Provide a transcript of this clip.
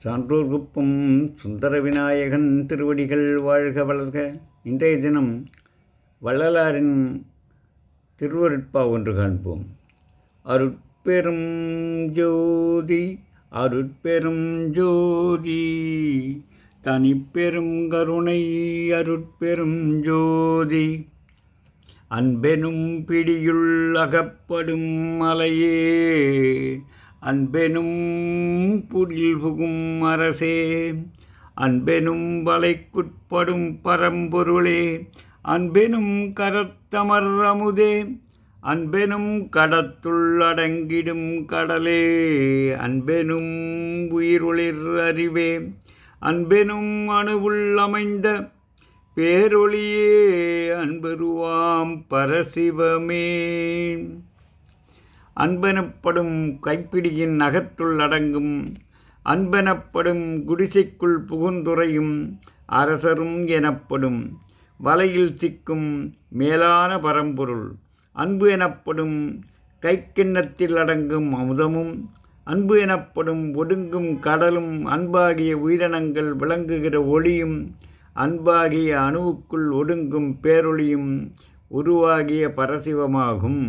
சான்றோர் குப்பம் சுந்தர விநாயகன் திருவடிகள் வாழ்க வளர்க. இன்றைய தினம் வள்ளலாரின் திருவருட்பா ஒன்று காண்போம். அருட்பெரும் ஜோதி அருட்பெரும் ஜோதி தனிப்பெரும் கருணை அருட்பெரும் ஜோதி. அன்பெனும் பிடியுள் அகப்படும் மலையே அன்பெனும் புரில் புகும் அரசே அன்பெனும் வலைக்குட்படும் பரம்பொருளே அன்பெனும் கரத்தமர் அமுதே அன்பெனும் கடத்துள் அடங்கிடும் கடலே அன்பெனும் உயிருளிர் அறிவே அன்பெனும் அணுவுள் அமைந்த பேரொளியே அன்பருவாம் பரசிவமே. அன்பெனப்படும் கைப்பிடியின் நகத்துள் அடங்கும் அன்பெனப்படும் குடிசைக்குள் புகுந்துரையும் அரசரும் எனப்படும் வலையில் சிக்கும் மேலான பரம்பொருள். அன்பு எனப்படும் கைக்கிண்ணத்தில் அடங்கும் அமுதமும் அன்பு எனப்படும் ஒடுங்கும் கடலும் அன்பாகிய உயிரினங்கள் விளங்குகிற ஒளியும் அன்பாகிய அணுவுக்குள் ஒடுங்கும் பேரொளியும் உருவாகிய பரசிவமாகும்.